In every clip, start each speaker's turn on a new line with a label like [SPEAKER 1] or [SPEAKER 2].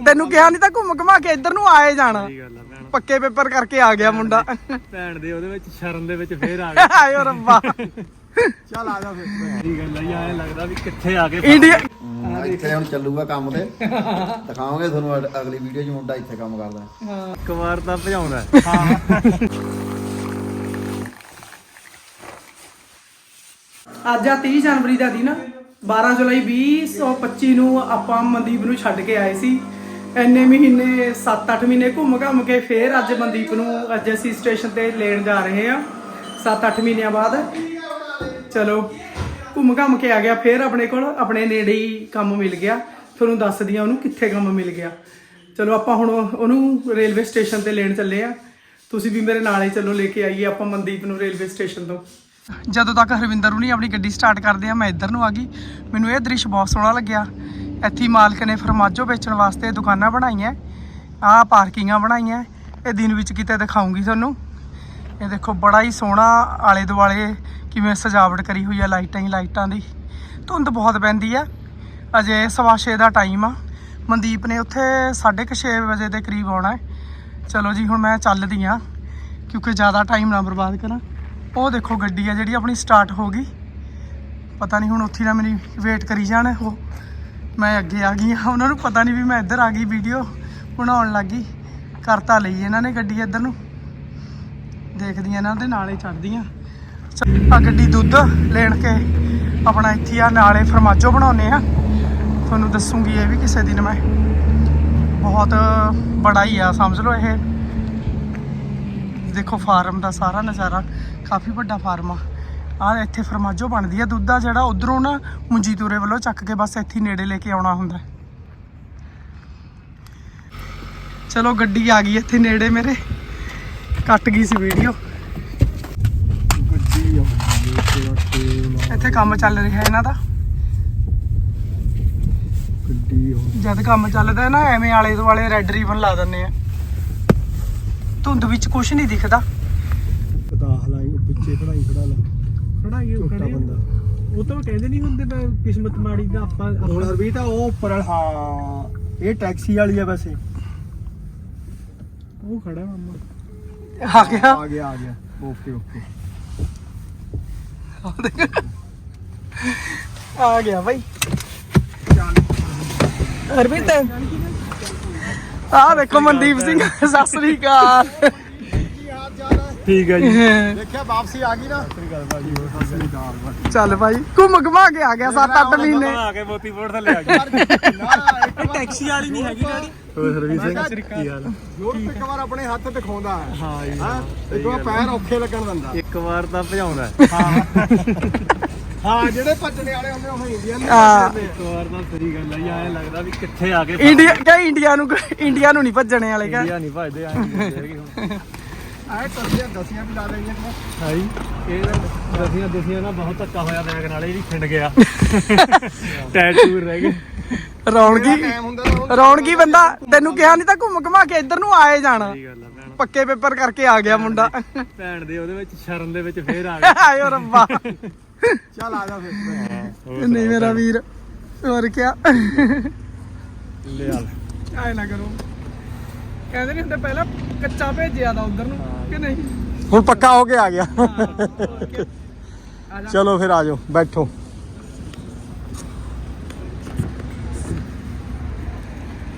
[SPEAKER 1] ਤੈਨੂੰ ਕਿਹਾ ਨਹੀਂ ਤਾਂ ਘੁੰਮ ਘਮਾ ਕੇ ਇੱਧਰ ਨੂੰ ਆਏ ਜਾਣਾ।
[SPEAKER 2] ਸਹੀ ਗੱਲ ਆ ਭੈਣ।
[SPEAKER 1] ਪੱਕੇ ਪੇਪਰ ਕਰਕੇ ਆ ਗਿਆ ਮੁੰਡਾ।
[SPEAKER 2] ਭੈਣ ਦੇ ਉਹਦੇ ਵਿੱਚ ਸ਼ਰਨ ਦੇ ਵਿੱਚ ਫੇਰ ਆ ਗਿਆ।
[SPEAKER 1] ਆਇਓ ਰੱਬਾ।
[SPEAKER 3] ਚੱਲ ਆ ਜਾ ਫਿਰ।
[SPEAKER 2] ਸਹੀ ਗੱਲ ਆ ਐਂ ਲੱਗਦਾ ਵੀ ਕਿੱਥੇ ਆ ਕੇ
[SPEAKER 1] ਇੰਡੀਆ
[SPEAKER 3] ਇੱਥੇ ਹੁਣ ਚੱਲੂਗਾ ਕੰਮ ਤੇ। ਦਿਖਾਵਾਂਗੇ ਤੁਹਾਨੂੰ ਅਗ- ਅਗਲੀ ਵੀਡੀਓ 'ਚ ਮੁੰਡਾ ਇੱਥੇ ਕੰਮ ਕਰਦਾ।
[SPEAKER 2] ਇੱਕ ਵਾਰ ਤਾਂ ਭਜਾਉਂਦਾ
[SPEAKER 1] ਅੱਜ ਆ 30 ਜਨਵਰੀ ਦਾ ਦਿਨ 12 ਜੁਲਾਈ 2025 ਨੂੰ ਆਪਾਂ ਮਨਦੀਪ ਨੂੰ ਛੱਡ ਕੇ ਆਏ ਸੀ। ਇੰਨੇ ਮਹੀਨੇ 7-8 ਮਹੀਨੇ ਘੁੰਮ ਘੰਮ ਕੇ ਫੇਰ ਅੱਜ ਮਨਦੀਪ ਨੂੰ ਅੱਜ ਅਸੀਂ ਸਟੇਸ਼ਨ ਤੇ ਲੈਣ ਜਾ ਰਹੇ ਹਾਂ। 7-8 ਮਹੀਨਿਆਂ ਬਾਅਦ। ਚਲੋ ਘੁੰਮ ਘੰਮ ਕੇ ਆ ਗਿਆ। ਫੇਰ ਆਪਣੇ ਕੋਲ ਆਪਣੇ ਨੇੜੇ ਹੀ ਕੰਮ ਮਿਲ ਗਿਆ। ਤੁਹਾਨੂੰ ਦੱਸਦੀ ਦਿਆਂ ਉਹਨੂੰ ਕਿੱਥੇ ਕੰਮ ਮਿਲ ਗਿਆ। ਚਲੋ, ਆਪਾਂ ਹੁਣ ਉਹਨੂੰ ਰੇਲਵੇ ਸਟੇਸ਼ਨ ਤੇ ਲੈਣ ਚੱਲੇ ਆ ਤੁਸੀਂ ਵੀ ਮੇਰੇ ਨਾਲ ਹੀ ਚਲੋ ਲੈ ਕੇ ਆਈਏ ਆਪਾਂ ਮਨਦੀਪ ਨੂੰ ਰੇਲਵੇ ਸਟੇਸ਼ਨ ਤੋਂ। ਜਦੋਂ ਤੱਕ ਹਰਵਿੰਦਰ ਨੂੰ ਨਹੀਂ ਆਪਣੀ ਗੱਡੀ ਸਟਾਰਟ ਕਰਦੇ ਆ, ਮੈਂ ਇੱਧਰ ਨੂੰ ਆ ਗਈ। ਮੈਨੂੰ ਇਹ ਦ੍ਰਿਸ਼ ਬਹੁਤ ਸੋਹਣਾ ਲੱਗਿਆ। ਇੱਥੇ ਮਾਲਕ ਨੇ ਫਰਮਾਜੋ ਵੇਚਣ ਵਾਸਤੇ ਦੁਕਾਨਾਂ ਬਣਾਈਆਂ, ਆਹ ਪਾਰਕਿੰਗਾਂ ਬਣਾਈਆਂ, ਇਹ ਦਿਨ ਵਿੱਚ ਕਿਤੇ ਦਿਖਾਉਂਗੀ ਤੁਹਾਨੂੰ। ਇਹ ਦੇਖੋ, ਬੜਾ ਹੀ ਸੋਹਣਾ ਆਲੇ ਦੁਆਲੇ ਕਿਵੇਂ ਸਜਾਵਟ ਕਰੀ ਹੋਈ ਆ ਲਾਈਟਾਂ ਹੀ ਲਾਈਟਾਂ ਦੀ। ਧੁੰਦ ਬਹੁਤ ਪੈਂਦੀ ਆ। ਅਜੇ ਸਵਾ ਛੇ ਦਾ ਟਾਈਮ ਆ। ਮਨਦੀਪ ਨੇ ਉੱਥੇ 6:30 ਵਜੇ ਦੇ ਕਰੀਬ ਆਉਣਾ ਚਲੋ ਜੀ, ਹੁਣ ਮੈਂ ਚੱਲਦੀ ਆ ਕਿਉਂਕਿ ਜ਼ਿਆਦਾ ਟਾਈਮ ਨਾ ਬਰਬਾਦ ਕਰਾਂ। ਉਹ ਦੇਖੋ, ਗੱਡੀ ਆ ਜਿਹੜੀ ਆਪਣੀ ਸਟਾਰਟ ਹੋ ਗਈ। ਪਤਾ ਨਹੀਂ ਹੁਣ ਉੱਥੇ ਨਾ ਮੇਰੀ ਵੇਟ ਕਰੀ ਜਾਣ ਉਹ। ਮੈਂ ਅੱਗੇ ਆ ਗਈ ਹਾਂ। ਉਹਨਾਂ ਨੂੰ ਪਤਾ ਨਹੀਂ ਵੀ ਮੈਂ ਇੱਧਰ ਆ ਗਈ ਵੀਡੀਓ ਬਣਾਉਣ ਲੱਗੀ। ਕਰਤਾ ਲਈ ਇਹਨਾਂ ਨੇ ਗੱਡੀ ਇੱਧਰ ਨੂੰ। ਦੇਖਦੀਆਂ ਇਹਨਾਂ ਦੇ ਨਾਲੇ ਚੜਦੀਆਂ ਆ ਗੱਡੀ ਦੁੱਧ ਲੈਣ ਕੇ ਆਪਣਾ ਇੱਥੇ ਆ ਨਾਲੇ ਫਰਮਾਜੋ ਬਣਾਉਨੇ ਆ ਤੁਹਾਨੂੰ ਦੱਸੂਗੀ ਇਹ ਵੀ ਕਿਸੇ ਦਿਨ ਮੈਂ। ਬਹੁਤ ਬੜਾ ਹੀ ਆ, ਸਮਝ ਲਓ ਇਹ। ਦੇਖੋ ਫਾਰਮ ਦਾ ਸਾਰਾ ਨਜ਼ਾਰਾ। ਕਾਫੀ ਵੱਡਾ ਫਾਰਮ ਆ। ਆ ਇੱਥੇ ਫਰਮਾਜੋ ਬਣਦੀ ਆ ਦੁੱਧ ਦਾ ਜਿਹੜਾ ਉਧਰੋਂ ਨਾ ਮੁੰਜੀਤੂਰੇ ਵੱਲੋਂ ਚੱਕ ਕੇ ਬਸ ਇੱਥੇ ਨੇੜੇ ਲੈ ਕੇ ਆਉਣਾ ਹੁੰਦਾ। ਚਲੋ ਗੱਡੀ ਆ ਗਈ ਇੱਥੇ ਨੇੜੇ ਮੇਰੇ ਕੱਟ ਗਈ ਸੀ ਵੀਡੀਓ। ਇੱਥੇ ਕੰਮ ਚੱਲ ਰਿਹਾ ਇਹਨਾਂ ਦਾ। ਜਦ ਕੰਮ ਚੱਲਦਾ ਹੈ ਨਾ ਐਵੇਂ ਆਲੇ ਦੁਆਲੇ ਰੈੱਡ ਰੀਬਨ ਲਾ ਦਿੰਨੇ ਆ। ਧੁੰਦ ਵਿੱਚ ਕੁਝ ਨਹੀਂ ਦਿਖਦਾ।
[SPEAKER 2] ਪਤਾ ਹਲਾਈ ਪਿੱਛੇ ਖੜਾਈ ਖੜਾ ਲਾ। ਖੜਾਈ ਉਹ
[SPEAKER 4] ਝੂਠਾ ਬੰਦਾ।
[SPEAKER 2] ਉਹ ਤਾਂ ਕਹਿੰਦੇ ਨਹੀਂ ਹੁੰਦੇ ਮੈਂ ਕਿਸਮਤ ਮਾੜੀ ਦਾ ਆਪਾਂ
[SPEAKER 4] ਹੁਣ ਹਰਵੀਰ ਤਾਂ ਉਹ ਉੱਪਰ ਵਾਲਾ- ਹਾਂ ਇਹ ਟੈਕਸੀ ਵਾਲੀ ਆ ਵੈਸੇ।
[SPEAKER 2] ਉਹ ਖੜਾ ਮਾਮਾ।
[SPEAKER 1] ਆ ਗਿਆ।
[SPEAKER 4] ਆ ਗਿਆ ਆ ਗਿਆ। Okay okay.
[SPEAKER 1] ਆ ਗਿਆ ਭਾਈ ਅਰਵਿੰਦ ਆ ਦੇਖੋ ਮਨਦੀਪ ਸਿੰਘ ਸਤਿ ਸ੍ਰੀ ਅਕਾਲ।
[SPEAKER 2] ਠੀਕ ਹੈ ਜੀ।
[SPEAKER 4] ਦੇਖਿਆ ਵਾਪਸੀ ਆ ਗਈ ਨਾ? ਸ੍ਰੀ ਅਕਾਲ ਭਾਜੀ ਸਤਿ ਸ੍ਰੀ ਅਕਾਲ
[SPEAKER 1] ਚੱਲ ਭਾਈ ਘੁੰਮ ਘਮਾ ਕੇ ਆ ਗਿਆ 7-8 ਮਹੀਨੇ।
[SPEAKER 2] ਆ ਕੇ ਮੋਤੀ ਬੋਰਡ ਥੱਲੇ ਆ ਗਿਆ।
[SPEAKER 4] ਟੈਕਸੀ ਵਾਲੀ ਨਹੀਂ ਹੈਗੀ ਡੈਡੀ।
[SPEAKER 2] ਹੋਰ ਸਰਵਿਸ
[SPEAKER 4] ਮੈਂ ਕਿਹਾ
[SPEAKER 2] ਕੀ ਹਾਲ ਆ?
[SPEAKER 4] ਯੂਰਪ ਇੱਕ ਵਾਰ ਆਪਣੇ ਹੱਥ ਦਿਖਾਉਂਦਾ ਹੈ।
[SPEAKER 2] ਹਾਂ ਜੀ
[SPEAKER 4] ਹਾਂ? ਇੱਕ ਵਾਰ ਪੈਰ ਔਖੇ ਲੱਗਣ ਦਿੰਦਾ।
[SPEAKER 2] ਇੱਕ ਵਾਰ ਤਾਂ ਭਜਾਉਂਦਾ
[SPEAKER 4] ਹਾਂ। ਜਿਹੜੇ ਭੱਜਣੇ ਵਾਲੇ ਹੁੰਦੇ ਉਹ ਇੰਡੀਅਨ
[SPEAKER 1] ਹਾਂ।
[SPEAKER 4] ਨੇ
[SPEAKER 2] ਇੱਕ ਵਾਰ ਤਾਂ ਸਹੀ ਗੱਲ ਆ ਜੀ ਐਂ ਲੱਗਦਾ ਵੀ ਕਿੱਥੇ ਆ ਕੇ
[SPEAKER 1] ਇੰਡੀਆ ਕਹ ਇੰਡੀਆ ਨੂੰ ਇੰਡੀਆ ਨੂੰ ਨਹੀਂ ਭੱਜਣੇ ਵਾਲੇ ਕਹ।
[SPEAKER 2] ਇੰਡੀਆ ਨਹੀਂ ਭਜਦੇ ਆਂ ਨਹੀਂ
[SPEAKER 4] ਆਏ ਕਰਦੀਆਂ ਦਸੀਆਂ ਵੀ ਲਾ ਦੇਣੀਆਂ ਤੂੰ।
[SPEAKER 2] ਹਾਈ ਇਹ ਤਾਂ ਦਸੀਆਂ ਦਸੀਆਂ ਨਾ ਬਹੁਤ ਧੱਕਾ ਹੋਇਆ ਬੈਗ ਨਾਲ ਇਹ ਵੀ ਖਿੰਡ ਗਿਆ। ਟੈਟੂ ਰਹਿ ਗਏ।
[SPEAKER 1] ਰੌਣਕੀ ਬੰਦਾ ਤੈਨੂੰ ਕਿਹਾ ਨਹੀਂ ਤਾਂ ਘੁੰਮ ਘਮਾ ਕੇ ਇੱਧਰ ਨੂੰ ਆਏ ਜਾਣਾ। ਪੱਕੇ ਪੇਪਰ ਕਰਕੇ ਆ ਗਿਆ ਮੁੰਡਾ।
[SPEAKER 2] ਭੈਣ ਦੇ ਉਹਦੇ ਵਿੱਚ ਸ਼ਰਨ ਦੇ ਵਿੱਚ ਫੇਰ ਆ ਗਿਆ।
[SPEAKER 1] ਆਇਓ ਰੱਬਾ।
[SPEAKER 4] ਚੱਲ ਆ ਜਾ ਫਿਰ।
[SPEAKER 1] ਨਹੀਂ ਮੇਰਾ ਵੀਰ। ਹੋਰ ਕਿਆ?
[SPEAKER 2] ਲਿਆ।
[SPEAKER 1] ਆਏ ਨਾ ਕਰੋ। ਕਹਿੰਦੇ ਨਹੀਂ ਹੁੰਦੇ ਪਹਿਲਾਂ ਕੱਚਾ ਭੇਜਿਆ ਦਾ ਉਧਰ ਨੂੰ ਕਿ ਨਹੀਂ?
[SPEAKER 4] ਹੁਣ ਪੱਕਾ ਹੋ ਕੇ ਆ ਗਿਆ।
[SPEAKER 1] ਆ ਜਾ।
[SPEAKER 4] ਚਲੋ ਫਿਰ ਆ ਜਾਓ ਬੈਠੋ।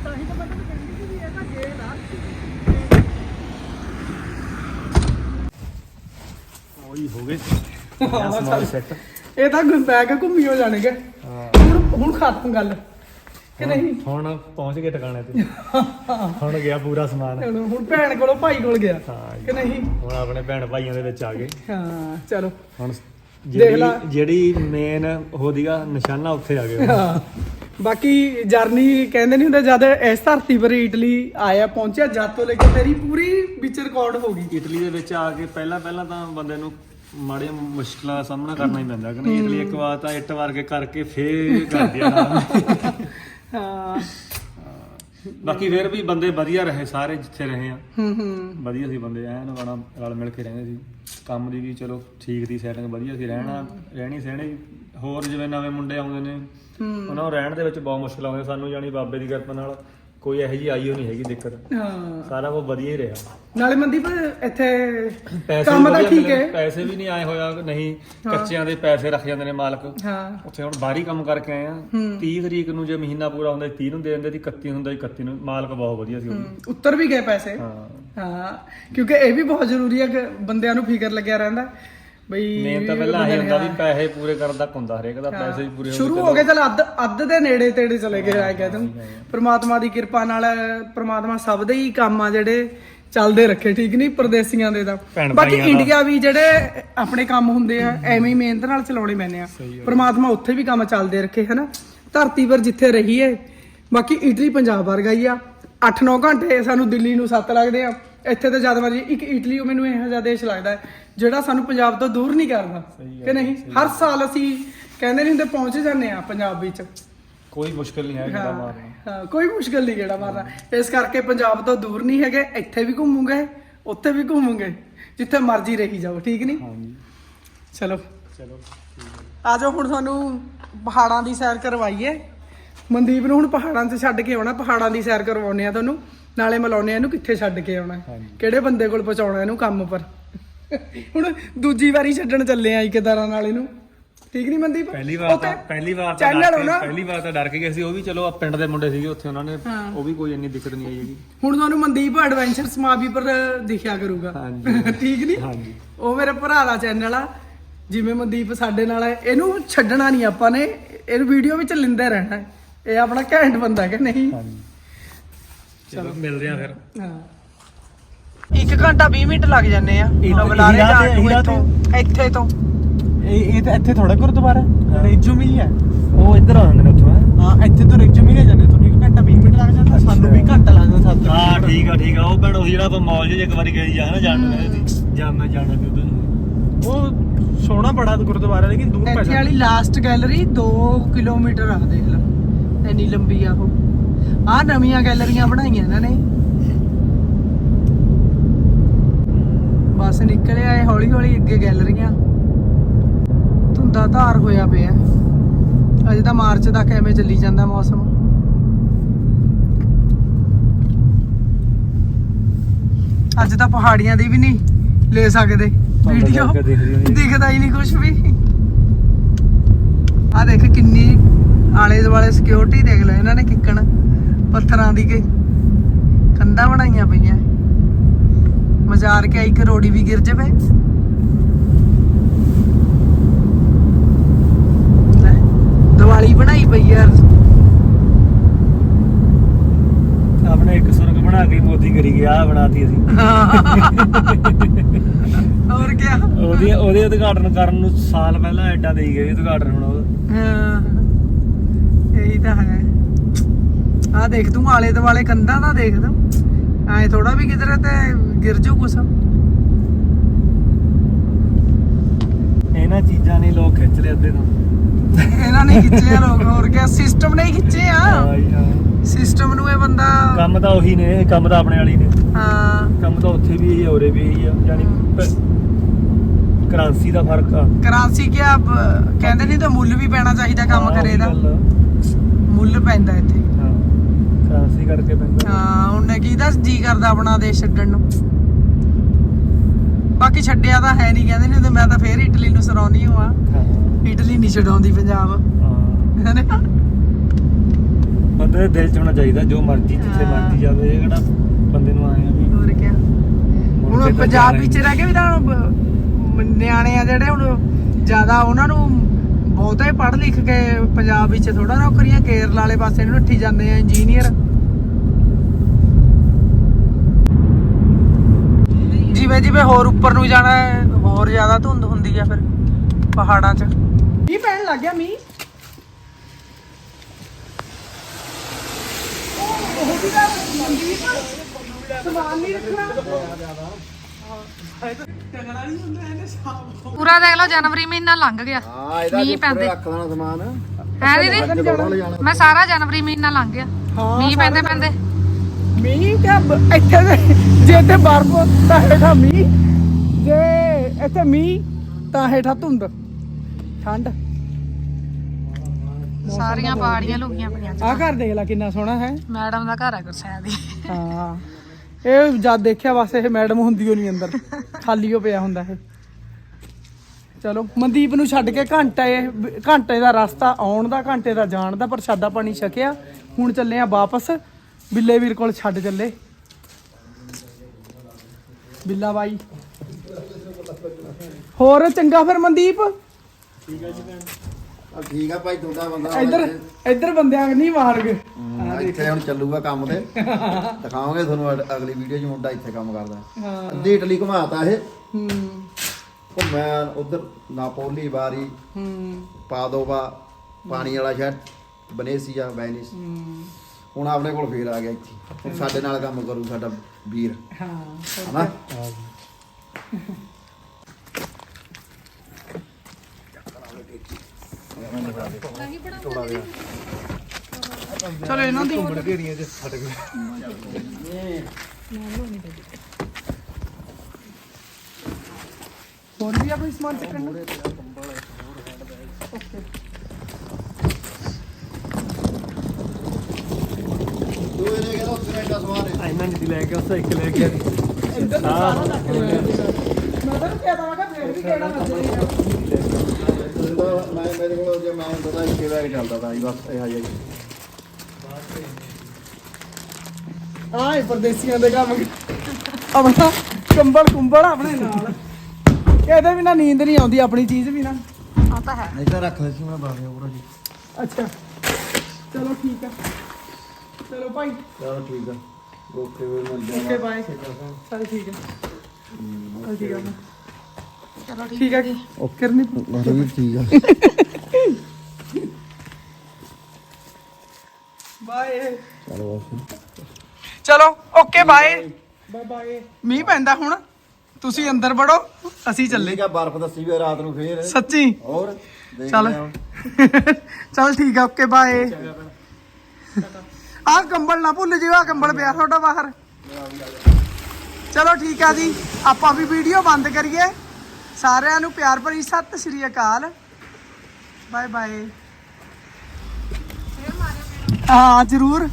[SPEAKER 1] ਤਾਂ ਹੀ ਤਾਂ ਮੈਂ ਤੁਹਾਨੂੰ ਕਹਿੰਦੀ ਸੀ ਵੀ ਇਹ ਤਾਂ ਗੇਟ ਆ।
[SPEAKER 2] ਉਹੀ ਹੋ ਗਏ। ਸਮਾਲ ਸੈੱਟ
[SPEAKER 1] ਇਹ ਤਾਂ ਗੁੰਬੈਗ ਘੁੰਮੀ ਹੋ ਜਾਣਗੇ। ਹੁਣ ਹੁਣ ਖਤਮ ਗੱਲ। ਕਿ ਨਹੀਂ?
[SPEAKER 2] ਹੁਣ ਪਹੁੰਚ ਗਏ ਟਿਕਾਣੇ ਤੇ। ਹੁਣ ਗਿਆ ਪੂਰਾ ਸਮਾਨ।
[SPEAKER 1] ਹੁਣ ਹੁਣ ਭੈਣ ਕੋਲੋਂ ਭਾਈ ਕੋਲ ਗਿਆ।
[SPEAKER 2] ਹਾਂ।
[SPEAKER 1] ਕਿ ਨਹੀਂ?
[SPEAKER 2] ਹੁਣ ਆਪਣੇ ਭੈਣ ਭਾਈਆਂ ਦੇ ਵਿੱਚ ਆ ਗਏ।
[SPEAKER 1] ਹਾਂ ਚਲੋ।
[SPEAKER 2] ਹੁਣ
[SPEAKER 1] ਦੇਖ ਲਾ।
[SPEAKER 2] ਜਿਹੜੀ ਜਿਹੜੀ ਮੇਨ ਹੋਦੀਗਾ ਨਿਸ਼ਾਨਾ ਉੱਥੇ ਆ ਗਏ
[SPEAKER 1] ਹਾਂ। ਬਾਕੀ ਜਰਨੀ ਕਹਿੰਦੇ ਨਹੀਂ ਹੁੰਦੇ ਜਦ ਇਸ ਧਰਤੀ ਪਰ ਇਟਲੀ ਆਇਆ ਪਹੁੰਚਿਆ ਜਦ ਤੋਂ ਲੈ ਕੇ ਤੇਰੀ ਪੂਰੀ ਵਿੱਚ ਰਿਕਾਰਡ ਹੋ ਗਈ।
[SPEAKER 2] ਇਟਲੀ ਦੇ ਵਿੱਚ ਆ ਕੇ ਪਹਿਲਾਂ ਪਹਿਲਾਂ ਤਾਂ ਬੰਦੇ ਨੂੰ ਮਾੜੇ ਮੁਸ਼ਕਲਾਂ ਦਾ ਸਾਹਮਣਾ ਕਰਨਾ ਹੀ ਪੈਂਦਾ ਕਿ ਨਹੀਂ ਇਟਲੀ ਇੱਕ ਵਾਰ ਤਾਂ ਇੱਟ ਵਰਗੇ ਕਰਕੇ ਫੇਰ ਕਰ ਦਿਆ।
[SPEAKER 1] ਹਾਂ।
[SPEAKER 2] ਬਾਕੀ ਫੇਰ ਵੀ ਬੰਦੇ ਵਧੀਆ ਰਹੇ ਸਾਰੇ ਜਿੱਥੇ ਰਹੇ ਆ।
[SPEAKER 1] ਹੂੰ ਹੂੰ।
[SPEAKER 2] ਵਧੀਆ ਸੀ ਬੰਦੇ ਐਨ ਬੜਾ ਰਲ ਮਿਲ ਕੇ ਰਹਿੰਦੇ ਸੀ। ਕੰਮ ਦੀ ਵੀ ਚਲੋ ਠੀਕ ਦੀ ਸੈਟਿੰਗ ਵਧੀਆ ਸੀ ਰਹਿਣਾ ਰਹਿਣੀ ਸਹਿਣੀ। ਹੋਰ ਜਿਵੇਂ ਨਵੇਂ ਮੁੰਡੇ ਆਉਂਦੇ ਨੇ ਉਹਨਾਂ ਨੂੰ ਰਹਿਣ ਦੇ ਵਿੱਚ ਬਹੁਤ ਮੁਸ਼ਕਲ ਆਉਂਦੀ ਸਾਨੂੰ ਜਾਨੀ ਬਾਬੇ ਦੀ ਕਿਰਪਾ ਨਾਲ ਕੋਈ ਇਹੋ ਜਿਹੀ ਆਈ ਹੋ ਨਹੀਂ ਹੈਗੀ ਦਿੱਕਤ।
[SPEAKER 1] ਹਾਂ।
[SPEAKER 2] ਸਾਰਾ ਕੁਝ ਵਧੀਆ ਹੀ ਰਿਹਾ।
[SPEAKER 1] ਨਾਲੇ ਮਨਦੀਪ ਇੱਥੇ
[SPEAKER 2] ਪੈਸੇ
[SPEAKER 1] ਕੰਮ
[SPEAKER 2] ਵੀ
[SPEAKER 1] ਤਾਂ
[SPEAKER 2] ਵਧੀਆ
[SPEAKER 1] ਠੀਕ
[SPEAKER 2] ਮਿਲੇ,
[SPEAKER 1] ਹੈ।
[SPEAKER 2] ਪੈਸੇ ਵੀ ਨਹੀਂ ਆਏ ਹੋਇਆ ਨਹੀਂ ਕੱਚਿਆਂ ਦੇ ਪੈਸੇ ਰੱਖ ਜਾਂਦੇ ਨੇ ਮਾਲਕ।
[SPEAKER 1] ਹਾਂ।
[SPEAKER 2] ਉੱਥੇ ਹੁਣ ਬਾਹਰੀ ਕੰਮ ਕਰਕੇ ਆਏ ਆ। 30 ਤਰੀਕ ਨੂੰ ਜੇ ਮਹੀਨਾ ਪੂਰਾ ਹੁੰਦਾ ਸੀ 30 ਨੂੰ ਦੇ ਦਿੰਦੇ ਸੀ 31 ਹੁੰਦਾ ਸੀ 31 ਨੂੰ। ਮਾਲਕ ਬਹੁਤ ਵਧੀਆ ਸੀ ਉਹਦੀ।
[SPEAKER 1] ਹਮ, ਉੱਤਰ ਵੀ ਗਏ ਪੈਸੇ।
[SPEAKER 2] ਹਾਂ।
[SPEAKER 1] ਹਾਂ ਕਿਉਂਕਿ ਇਹ ਵੀ ਬਹੁਤ ਜ਼ਰੂਰੀ ਹੈ ਕਿ ਬੰਦਿਆਂ ਨੂੰ ਫਿਕਰ ਲੱਗਿਆ ਰਹਿੰਦਾ। ਬਈ
[SPEAKER 2] ਮੇਨ ਤਾਂ ਪਹਿਲਾਂ ਆਹੀ ਹੁੰਦਾ ਵੀ ਪੈਸੇ ਪੂਰੇ ਕਰਨ ਤੱਕ ਹੁੰਦਾ ਹਰੇਕ ਦਾ ਪੈਸੇ ਵੀ ਪੂਰੇ ਹੋ
[SPEAKER 1] ਸ਼ੁਰੂ ਹੋ ਗਏ ਚਲ ਅੱਧ ਅੱਧ ਦੇ ਨੇੜੇ ਤੇੜੇ ਚਲੇ ਗਏ ਆਏ ਕਹਿ ਤੂੰ। ਪ੍ਰਮਾਤਮਾ ਦੀ ਕਿਰਪਾ ਨਾਲ ਪ੍ਰਮਾਤਮਾ ਸਭ ਦੇ ਹੀ ਕੰਮ ਆ ਜਿਹੜੇ ਚੱਲਦੇ ਰੱਖੇ ਠੀਕ ਨਹੀਂ ਪਰਦੇਸੀਆਂ ਦੇ
[SPEAKER 2] ਭੈਣ
[SPEAKER 1] ਬਾਕੀ
[SPEAKER 2] ਦਾ।
[SPEAKER 1] ਇੰਡੀਆ ਵੀ ਜਿਹੜੇ ਆਪਣੇ ਕੰਮ ਹੁੰਦੇ ਆ ਐਵੇਂ ਹੀ ਮਿਹਨਤ ਨਾਲ ਚਲਾਉਣੇ ਪੈਂਦੇ ਆ। ਪ੍ਰਮਾਤਮਾ ਉੱਥੇ ਵੀ ਕੰਮ ਚੱਲਦੇ ਰੱਖੇ ਹਨਾ? ਧਰਤੀ ਪਰ ਜਿੱਥੇ ਰਹੀਏ ਬਾਕੀ ਇਟਲੀ ਪੰਜਾਬ ਵਰਗਾ ਹੀ ਆ। 8-9 ਘੰਟੇ ਸਾਨੂੰ ਦਿੱਲੀ ਨੂੰ 7 ਲੱਗਦੇ ਆ। ਇੱਥੇ ਤੇ ਜ਼ਿਆਦਾ ਵਾਰੀ ਇੱਕ ਇਟਲੀ ਉਹ ਮੈਨੂੰ ਇਹੋ ਜਿਹਾ ਦੇਸ਼ ਲੱਗਦਾ ਹੈ, ਜਿਹੜਾ ਸਾਨੂੰ ਪੰਜਾਬ ਤੋਂ ਦੂਰ ਨਹੀਂ ਕਰਦਾ ਕਿ ਨਹੀਂ? ਹਰ ਸਾਲ ਅਸੀਂ ਕਹਿੰਦੇ ਨਹੀਂ ਹੁੰਦੇ ਪਹੁੰਚ ਜਾਂਦੇ ਆ ਪੰਜਾਬ ਵਿੱਚ।
[SPEAKER 2] ਕੋਈ ਮੁਸ਼ਕਲ ਨਹੀਂ ਹੈ ਜਿਹੜਾ ਮਾਰਨਾ।
[SPEAKER 1] ਹਾਂ ਕੋਈ ਮੁਸ਼ਕਲ ਨਹੀਂ ਜਿਹੜਾ ਮਾਰਨਾ। ਇਸ ਕਰਕੇ ਪੰਜਾਬ ਤੋਂ ਦੂਰ ਨਹੀਂ ਹੈਗੇ ਇੱਥੇ ਵੀ ਘੁੰਮੂਗੇ ਉੱਥੇ ਵੀ ਘੁੰਮੂਗੇ ਜਿੱਥੇ ਮਰਜ਼ੀ ਰਹੀ ਜਾਓ ਠੀਕ ਨਹੀਂ?
[SPEAKER 2] ਹਾਂਜੀ।
[SPEAKER 1] ਚਲੋ।
[SPEAKER 2] ਚਲੋ
[SPEAKER 1] ਆ ਜਾਓ ਹੁਣ ਤੁਹਾਨੂੰ ਪਹਾੜਾਂ ਦੀ ਸੈਰ ਕਰਵਾਈਏ। ਮਨਦੀਪ ਨੂੰ ਹੁਣ ਪਹਾੜਾਂ 'ਚ ਛੱਡ ਕੇ ਆਉਣਾ ਪਹਾੜਾਂ ਦੀ ਸੈਰ ਕਰਵਾਉਣੇ ਆ ਤੁਹਾਨੂੰ। ਨਾਲੇ ਮਿਲਾਉਣੇ ਆ ਇਹਨੂੰ ਕਿੱਥੇ ਛੱਡ ਕੇ ਆਉਣਾ। ਕਿਹੜੇ ਬੰਦੇ ਕੋਲ ਪਹੁੰਚਾਉਣਾ ਇਹਨੂੰ ਕੰਮ ਪਰ? ਹੁਣ ਦੂਜੀ ਵਾਰੀ ਛੱਡਣ ਚੱਲੇ ਆ ਇਕਦਾਰਾਂ ਨਾਲ ਇਹਨੂੰ। ਠੀਕ ਨਹੀਂ ਮਨਦੀਪ?
[SPEAKER 2] ਪਹਿਲੀ ਵਾਰ ਤਾਂ ਪਹਿਲੀ ਵਾਰ ਤਾਂ
[SPEAKER 1] ਚੈਨਲ ਹੋਣਾ।
[SPEAKER 2] ਪਹਿਲੀ ਵਾਰ ਤਾਂ ਡਰ ਕੇ ਗਏ ਸੀ। ਉਹ ਵੀ ਚਲੋ ਆ ਪਿੰਡ ਦੇ ਮੁੰਡੇ ਸੀਗੇ ਉੱਥੇ ਉਹਨਾਂ ਨੇ। ਉਹ ਵੀ ਕੋਈ ਇੰਨੀ ਦਿੱਕਤ ਨਹੀਂ ਆਈ ਹੈਗੀ।
[SPEAKER 1] ਹੁਣ ਤੁਹਾਨੂੰ ਮਨਦੀਪ ਐਡਵੈਂਚਰ ਸਮਾਪੀ ਪਰ ਦਿਖਿਆ ਕਰੂਗਾ।
[SPEAKER 2] ਹਾਂਜੀ।
[SPEAKER 1] ਠੀਕ ਨਹੀਂ
[SPEAKER 2] ਹਾਂਜੀ।
[SPEAKER 1] ਉਹ ਮੇਰੇ ਭਰਾ ਦਾ ਚੈਨਲ ਆ। ਜਿਵੇਂ ਮਨਦੀਪ ਸਾਡੇ ਨਾਲ ਹੈ ਇਹਨੂੰ ਛੱਡਣਾ ਨਹੀਂ ਆਪਾਂ ਨੇ। ਇਹਨੂੰ ਵੀਡੀਓ ਵਿੱਚ ਲਿੰਦੇ ਰਹਿਣਾ। ਹੈ। ਇਹ ਆਪਣਾ ਘੈਂਟ ਬੰਦਾ ਕਿ ਨਹੀਂ?
[SPEAKER 2] ਹਾਂਜੀ। ਚਲੋ। ਮਿਲਦੇ ਆ ਫਿਰ।
[SPEAKER 1] ਹਾਂ। 1 ਘੰਟਾ 20 ਮਿੰਟ ਲੱਗ ਜਾਂਦੇ ਆ।
[SPEAKER 4] ਇਹ-
[SPEAKER 1] ਬੁਲਾਰੇ
[SPEAKER 4] ਹੀਰਾ
[SPEAKER 1] ਜਾਣ
[SPEAKER 4] ਤੇ-
[SPEAKER 1] ਨੂੰ
[SPEAKER 4] ਹੀਰਾ
[SPEAKER 1] ਇੱਥੋਂ ਇੱਥੇ ਤੋਂ।
[SPEAKER 4] ਇਹ ਇਹ ਤਾਂ ਇੱਥੇ ਥੋੜਾ ਗੁਰਦੁਆਰਾ ਰੇਜੂ ਮਿਲੀ ਹੈ।
[SPEAKER 2] ਉਹ ਇੱਧਰ ਆ ਜਾਂਦੇ ਨੇ ਉੱਥੋਂ ਹੈਂ।
[SPEAKER 4] ਹਾਂ ਇੱਥੇ ਤੋਂ ਰੇਜੂ ਮਿਲੇ ਜਾਂਦੇ ਤੁਹਾਨੂੰ ਇੱਕ ਘੰਟਾ 20 ਮਿੰਟ ਲੱਗ ਜਾਂਦਾ ਸਾਨੂੰ ਵੀ ਘੰਟਾ ਲੱਗ ਜਾਂਦਾ ਸੱਤ
[SPEAKER 2] ਹਾਂ ਠੀਕ ਆ ਠੀਕ ਆ। ਉਹ ਪਿੰਡ ਉਹ ਜਿਹੜਾ ਆਪਾਂ ਮਾਲ 'ਚ ਇੱਕ ਵਾਰੀ ਗਏ ਜਾਂ ਹਨਾ ਜਾਣ ਨੂੰ ਕਹਿੰਦੇ ਸੀ। ਜਾਂ ਮੈਂ ਜਾਣਾ ਸੀ ਉਧਰ ਨੂੰ।
[SPEAKER 4] ਉਹ ਸੋਹਣਾ ਬੜਾ ਗੁਰਦੁਆਰਾ ਲੇਕਿਨ ਦੂਰ ਪੈ
[SPEAKER 1] ਇੱਥੇ
[SPEAKER 4] ਜਾਂਦਾ।
[SPEAKER 1] ਵਾਲੀ ਲਾਸਟ ਗੈਲਰੀ 2 ਕਿਲੋਮੀਟਰ ਆ ਦੇਖ ਲਓ ਇੰਨੀ ਲੰਬੀ ਆ ਉਹ। ਆ ਨਵੀਆਂ ਗੈਲਰੀਆਂ ਬਣਾਈਆਂ ਇਹਨਾਂ ਨੇ। ਬਸ ਨਿਕਲੇ ਆਏ ਹੌਲੀ ਹੌਲੀ ਅੱਗੇ ਗੈਲਰੀਆਂ। ਧੁੰਦਾ ਧਾਰ ਹੋਇਆ ਪਿਆ। ਅਜੇ ਤਾਂ ਮਾਰਚ ਤੱਕ ਐਵੇਂ ਚੱਲੀ ਜਾਂਦਾ ਮੌਸਮ। ਅੱਜ ਤਾਂ ਪਹਾੜੀਆਂ ਦੀ ਵੀ ਨਹੀਂ ਲੈ ਸਕਦੇ। ਵੀਡੀਓ। ਦਿਖਦਾ ਹੀ ਨਹੀਂ ਕੁਝ ਵੀ। ਆ ਦੇਖ ਕਿੰਨੀ ਆਲੇ ਦੁਆਲੇ ਸਿਕਿਉਰਿਟੀ ਦੇਖ ਲਓ ਇਹਨਾਂ ਨੇ ਕਿੱਕਣ ਪੱਥਰਾਂ ਦੀ ਕੇ ਕੰਧਾਂ ਬਣਾਈਆਂ ਪਈਆਂ। ਮਜ਼ਾਰ ਕੇ ਇੱਕ ਰੋੜੀ ਵੀ ਗਿਰ ਜਾਵੇ। ਦੀਵਾਲੀ ਬਣਾਈ ਪਈ ਯਾਰ
[SPEAKER 2] ਆਪਣੇ ਇੱਕ ਸੁਰਗ ਬਣਾ ਕੇ ਮੋਦੀ ਕਰੀ ਗਿਆ ਆ ਬਣਾਤੀ ਅਸੀਂ।
[SPEAKER 1] ਹੋਰ ਕੀ
[SPEAKER 2] ਉਹਦੇ ਉਹਦੇ ਉਦਘਾਟਨ ਕਰਨ ਨੂੰ ਸਾਲ ਪਹਿਲਾਂ ਐਡਾ ਦੇਈ ਗਏ ਉਦਘਾਟਨ ਹੁਣ ਉਹਦਾ
[SPEAKER 1] ਹਾਂ। ਇਹੀ ਤਾਂ ਹੈ। ਆ ਦੇਖ ਤੂੰ ਆਲੇ ਦੁਆਲੇ ਕੰਧਾਂ ਦਾ ਦੇਖ ਤੂੰ। ਐ ਥੋੜਾ ਵੀ ਕਿਧਰੇ ਤੇ ਗਿਰ ਜੂ ਕੁਛ।
[SPEAKER 2] ਇਹਨਾਂ ਚੀਜ਼ਾਂ ਨੇ ਲੋਕ ਖਿੱਚ ਲਏ ਅੱਧੇ ਤਾਂ।
[SPEAKER 1] ਇਹਨਾਂ ਨੇ ਖਿੱਚਿਆ ਲੋਕ ਹੋਰ ਕਿਆ ਸਿਸਟਮ ਨੇ ਹੀ ਖਿੱਚੇ ਆ। ਸਿਸਟਮ ਨੂੰ ਇਹ ਬੰਦਾ
[SPEAKER 2] ਕੰਮ ਤਾਂ ਉਹੀ ਨੇ ਕੰਮ ਤਾਂ ਆਪਣੇ ਵਾਲੀ ਨੇ।
[SPEAKER 1] ਹਾਂ।
[SPEAKER 2] ਕੰਮ ਤਾਂ ਉੱਥੇ ਵੀ ਇਹੀ ਔਰੇ ਵੀ ਇਹੀ ਆ ਯਾਨੀ ਕਰੰਸੀ ਦਾ ਫ਼ਰਕ ਆ।
[SPEAKER 1] ਕਰਾਂਸੀ ਕਿਆ ਬ- ਕਹਿੰਦੇ ਨਹੀਂ ਤਾਂ ਮੁੱਲ ਵੀ ਪੈਣਾ ਚਾਹੀਦਾ ਕੰਮ
[SPEAKER 2] ਹਾਂ,
[SPEAKER 1] ਕਰੇ
[SPEAKER 2] ਉਹੀ
[SPEAKER 1] ਦਾ।
[SPEAKER 2] ਗੱਲ ਆ।
[SPEAKER 1] ਮੁੱਲ ਪੈਂਦਾ ਇੱਥੇ।
[SPEAKER 2] ਹਾਂ ਕਰੰਸੀ ਕਰਕੇ ਪੈਂਦਾ।
[SPEAKER 1] ਹਾਂ ਉਹਨੇ ਕਿਹਦਾ ਜੀ ਕਰਦਾ ਆਪਣਾ ਦੇਸ਼ ਛੱਡਣ ਨੂੰ। ਬਾਕੀ ਛੱਡਿਆ ਤਾਂ ਹੈ ਨਹੀਂ ਕਹਿੰਦੇ ਨਹੀਂ ਤੇ ਮੈਂ ਤਾਂ ਫੇਰ ਇਟਲੀ ਨੂੰ ਸਰਾਉਣੀ
[SPEAKER 2] ਹਾਂ।
[SPEAKER 1] ਇਟਲੀ ਨਹੀਂ ਛਡਾਉਂਦੀ ਪੰਜਾਬ।
[SPEAKER 2] ਹਾਂ।
[SPEAKER 1] ਹੈਨਾ?
[SPEAKER 2] ਬੰਦੇ ਦੇ ਦਿਲ ਚ ਹੋਣਾ ਚਾਹੀਦਾ ਜੋ ਮਰਜ਼ੀ ਜਿੱਥੇ। ਮਰਜ਼ੀ ਜਾਵੇ ਇਹ ਕਿਹੜਾ ਬੰਦੇ ਨੂੰ ਆਏ ਆ ਵੀ।
[SPEAKER 1] ਹੋਰ ਕੀ ਹੁਣ ਪੰਜਾਬ। ਵਿੱਚ ਰਹਿ ਕੇ ਵੀ ਤਾਂ ਨਿਆਣੇ ਆ ਜਿਹੜੇ ਹੁਣ ਜ਼ਿਆਦਾ ਉਹਨਾਂ ਨੂੰ ਬਹੁਤੇ ਪੜ੍ਹ ਲਿਖ ਕੇ ਪੰਜਾਬ ਵਿੱਚ ਥੋੜਾ ਨੌਕਰੀਆਂ ਕੇਰਲ ਵਾਲੇ ਪਾਸੇ ਨੂੰ ਨੱਠੀ ਜਾਂਦੇ ਆ ਇੰਜੀਨੀਅਰ ਜਿਵੇਂ ਜਿਵੇਂ ਹੋਰ ਉੱਪਰ ਨੂੰ ਜਾਣਾ ਹੋਰ ਜ਼ਿਆਦਾ ਧੁੰਦ ਹੁੰਦੀ ਆ ਫਿਰ ਪਹਾੜਾਂ 'ਚ। ਮੀਂਹ ਪੈਣ ਲੱਗ ਗਿਆ ਮੀਂਹ। ਉਹ ਵੀ ਤਾਂ ਸਮਾਨ ਨਹੀਂ ਰੱਖਣਾ।
[SPEAKER 5] ਪੂਰਾ ਦੇਖ ਲਓ ਜਨਵਰੀ ਮਹੀਨਾ ਲੰਘ ਗਿਆ।
[SPEAKER 3] ਹਾਂ ਇਹਦਾ
[SPEAKER 5] ਮੀਂਹ ਪੈਂਦੇ।
[SPEAKER 3] ਰੱਖ ਦੇਣਾ ਸਮਾਨ।
[SPEAKER 5] ਹੈ ਦੀਦੀ? ਮੈਂ ਸਾਰਾ ਜਨਵਰੀ ਮਹੀਨਾ ਲੰਘ ਗਿਆ। ਮੀਂਹ ਪੈਂਦੇ ਪੈਂਦੇ।
[SPEAKER 1] ਮੀਂਹ ਬ- ਇੱਥੇ ਜੇ ਇੱਥੇ ਬਰਫ਼ ਤਾਂ ਹੇਠਾਂ ਮੀਂਹ। ਜੇ ਇੱਥੇ ਮੀਂਹ ਤਾਂ ਹੇਠਾਂ ਧੁੰਦ। ਠੰਡ।
[SPEAKER 5] ਸਾਰੀਆਂ ਪਾੜੀਆਂ ਲੁਕੀਆਂ ਪਈਆਂ
[SPEAKER 1] ਆਹ ਘਰ ਦੇਖ ਲੈ ਕਿੰਨਾ ਸੋਹਣਾ ਹੈ।
[SPEAKER 5] ਮੈਡਮ ਦਾ ਘਰ ਆ ਗੁਰਸੈਦ ਦੀ।
[SPEAKER 1] ਹਾਂ। ਇਹ ਜਦ ਦੇਖਿਆ ਬਸ ਇਹ ਮੈਡਮ ਹੁੰਦੀ ਓ ਨਹੀਂ ਅੰਦਰ। ਖਾਲੀ ਓ ਪਿਆ ਹੁੰਦਾ ਇਹ। ਚਲੋ, ਮਨਦੀਪ ਨੂੰ ਛੱਡ ਕੇ ਘੰਟਾ ਇਹ ਘੰਟੇ ਦਾ ਰਸਤਾ, ਆਉਣ ਦਾ, ਘੰਟੇ ਦਾ ਜਾਣ ਦਾ ਪ੍ਰਸ਼ਾਦਾ ਪਾਣੀ ਛਕਿਆ। ਹੁਣ ਚੱਲੇ ਆ ਵਾਪਸ। ਬਿੱਲੇ ਵੀਰ ਕੋਲ ਛੱਡ ਚੱਲੇ। ਬਿੱਲਾ ਬਾਈ। ਹੋਰ, ਚੰਗਾ ਫਿਰ ਮਨਦੀਪ।
[SPEAKER 3] ਆ ਠੀਕ ਆ ਭਾਈ ਤੁਹਾਡਾ ਬੰਦਾ
[SPEAKER 1] ਇੱਧਰ ਇੱਧਰ ਬੰਦਿਆਂ ਨਹੀਂ ਮਾਰਗੇ
[SPEAKER 3] ਹਮ, ਇੱਥੇ ਹੁਣ ਚੱਲੂਗਾ ਕੰਮ ਤੇ। ਦਿਖਾਵਾਂਗੇ ਤੁਹਾਨੂੰ ਅਗ- ਅਗਲੀ ਵੀਡੀਓ 'ਚ ਮੁੰਡਾ ਇੱਥੇ ਕੰਮ ਕਰਦਾ।
[SPEAKER 1] ਹਾਂ।
[SPEAKER 3] ਅੱਧੀ ਇਟਲੀ ਘੁਮਾਤਾ ਇਹ।
[SPEAKER 1] ਹੂੰ।
[SPEAKER 3] ਉਹ ਮੈਂ ਉਧਰ ਨਾਪੋਲੀ ਬਾਰੀ
[SPEAKER 1] ਹੂੰ।
[SPEAKER 3] ਪਾਦੋਵਾ ਪਾਣੀ ਵਾਲਾ ਸ਼ਹਿਰ ਬਨੇਸੀਆ ਵੈਨਿਸ
[SPEAKER 1] ਹੂੰ।
[SPEAKER 3] ਹੁਣ ਆਪਣੇ ਕੋਲ ਫੇਰ ਆ ਗਿਆ ਇੱਥੇ। ਹੁਣ ਸਾਡੇ ਨਾਲ ਕੰਮ ਕਰੂ ਸਾਡਾ ਵੀਰ।
[SPEAKER 1] ਹਾਂ
[SPEAKER 3] ਹਨਾ?
[SPEAKER 1] ਚਲੋ ਇਹਨਾਂ ਦੀ ਹੋਰ ਵੀ ਆ ਕੋਈ ਸਮਾਨ ਚੱਕਣ ਨੂੰ?
[SPEAKER 3] ਦੋ ਇਹਨੇ ਕਿਹਾ ਉੱਥੇ ਐਡਾ ਸਮਾਨ ਹੈ।
[SPEAKER 2] ਇਹਨਾਂ ਨੇ ਲੈ ਕੇ ਉਸ ਇੱਕ ਲੈ ਕੇ
[SPEAKER 1] ਇੱਧਰ ਤਾਂ ਸਾਰਾ ਲੱਗ ਰਿਹਾ ਮੈਂ ਤਾਂ ਕਿਹਾ ਤਾਂ ਮੈਂ ਕਿਹਾ ਫੇਰ ਵੀ ਕਿਹੜਾ ਨੱਚੇਗਾ
[SPEAKER 3] ਤੁਸੀਂ ਤਾਂ ਮੈਂ ਮੇਰੇ ਕੋਲ ਜੇ ਮੈਂ ਹੁੰਦਾ ਤਾਂ ਇੱਕੇ ਬੈਗ ਚੱਲਦਾ ਤਾਂ ਜੀ ਬਸ ਇਹ ਆ ਜੀ
[SPEAKER 1] ਆਹ ਇਹ ਪਰਦੇਸੀਆਂ ਦੇ ਕੰਮ ਆਪਣਾ ਕੰਬਲ ਕੁੰਬਲ ਆਪਣੇ ਨਾਲ। ਇਹਦੇ ਬਿਨਾ ਨੀਂਦ ਨਹੀਂ ਆਉਂਦੀ ਆਪਣੀ ਚੀਜ਼ ਵੀ ਨਾ
[SPEAKER 5] ਆ ਤਾਂ ਹੈ।
[SPEAKER 3] ਨਹੀਂ ਤਾਂ ਰੱਖ ਦੇ ਸੀ ਮੈਂ ਬਾਹਰ ਪੂਰਾ ਜੀ।
[SPEAKER 1] ਅੱਛਾ। ਚਲੋ ਠੀਕ ਆ। ਚਲੋ ਭਾਈ।
[SPEAKER 3] ਚਲੋ ਠੀਕ ਆ। ਓਕੇ ਵੀ ਮਿਲ
[SPEAKER 1] ਓਕੇ ਬਾਏ ਚਲ ਠੀਕ ਆ। ਠੀਕ ਆ
[SPEAKER 5] ਚਲੋ ਠੀਕ
[SPEAKER 1] ਠੀਕ ਆ ਜੀ ਕਰਨੀ
[SPEAKER 3] ਬਾਹਰ ਵੀ ਠੀਕ ਆ
[SPEAKER 1] ਬਾਏ
[SPEAKER 3] ਚਲੋ ਬਸ
[SPEAKER 1] ਚਲੋ ਓਕੇ ਬਾਏ ਬਾਏ ਬਾਏ ਮੀਂਹ ਪੈਂਦਾ ਹੁਣ ਤੁਸੀਂ ਅੰਦਰ ਵੜੋ ਅਸੀਂ ਚੱਲੇ
[SPEAKER 3] ਠੀਕ ਆ ਬਰਫ਼ ਦੱਸੀ ਵੀ ਰਾਤ ਨੂੰ ਫੇਰ
[SPEAKER 1] ਸੱਚੀ
[SPEAKER 3] ਹੋਰ ਦੇਖ
[SPEAKER 1] ਚੱਲ
[SPEAKER 3] ਲਿਆ ਹੁਣ।
[SPEAKER 1] ਚਲ ਠੀਕ ਆ ਓਕੇ ਬਾਏ ਆਹ ਕੰਬਲ ਨਾ ਭੁੱਲ ਜਿਓ ਆਹ ਕੰਬਲ ਪਿਆ ਤੁਹਾਡਾ ਬਾਹਰ ਚਲੋ ਠੀਕ ਆ ਜੀ ਆਪਾਂ ਵੀ ਵੀਡੀਓ ਬੰਦ ਕਰੀਏ ਸਾਰਿਆਂ ਨੂੰ ਪਿਆਰ ਭਰੀ ਸਤਿ ਸ੍ਰੀ ਅਕਾਲ। ਬਾਏ ਬਾਏ ਹਾਂ ਜ਼ਰੂਰ।